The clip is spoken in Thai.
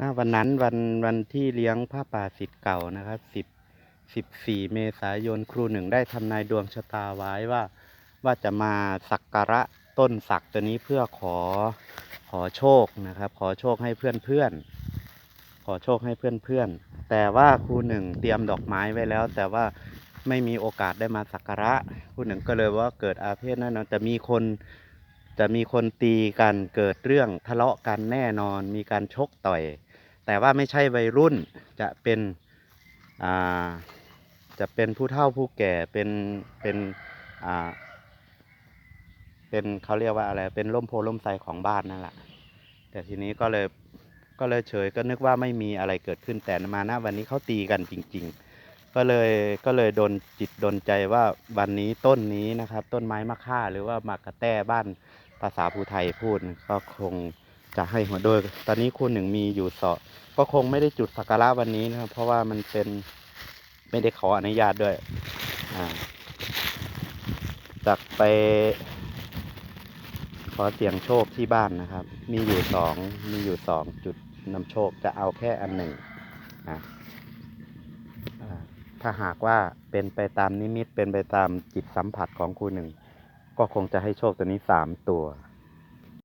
นะวันนั้นวันวันที่เลี้ยงผ้าป่าสิทธิ์เก่านะครับสิบสิบสี่เมษายนครูหนึ่งได้ทำนายดวงชะตาไว้ว่า ว่าจะมาสักการะต้นสักตัวนี้เพื่อขอขอโชคนะครับ ขอโชคให้เพื่อนเพื่อนขอโชคให้เพื่อนเพื่อนแต่ว่าครูหนึ่งเตรียมดอกไม้ไว้แล้ว แต่ว่าไม่มีโอกาสได้มาสักการะครูหนึ่งก็เลยว่าเกิดอาเพศแน่นอนจะมีคนจะมีคนตีกันเกิดเรื่องทะเลาะกันแน่นอน มีการชกต่อย แต่ว่าไม่ใช่วัยรุ่นจะเป็นจะเป็นผู้เฒ่าผู้แก่เป็นเป็นเป็นเขาเรียกว่าอะไรเป็นร่มโพล่มไทรของบ้านนั่นแหละแต่ทีนี้ก็เลยก็เลยเฉยก็นึกว่าไม่มีอะไรเกิดขึ้นแต่มาณวันนี้เขาตีกันจริง ๆ ก็เลยก็เลยโดนจิตโดนใจว่าวันนี้ต้นนี้นะครับ ต้นไม้มะค่าหรือว่ามากระแต้บ้านภาษาภูไทยพูดก็คง จะให้หัวโดย ตอนนี้คุณหนึ่งมีอยู่สอก็คงไม่ได้จุดสักการะวันนี้นะครับ เพราะว่ามันเป็นไม่ได้ขออนุญาตด้วยจากไป ขอเสี่ยงโชคที่บ้านนะครับ มีอยู่สองมีอยู่สองจุดนำโชคจะเอาแค่อันหนึ่งนะถ้าหากว่าเป็นไปตามนิมิตเป็นไปตามจิตสัมผัสของครูหนึ่ง ก็คงจะให้โชคตัวนี้สามตัว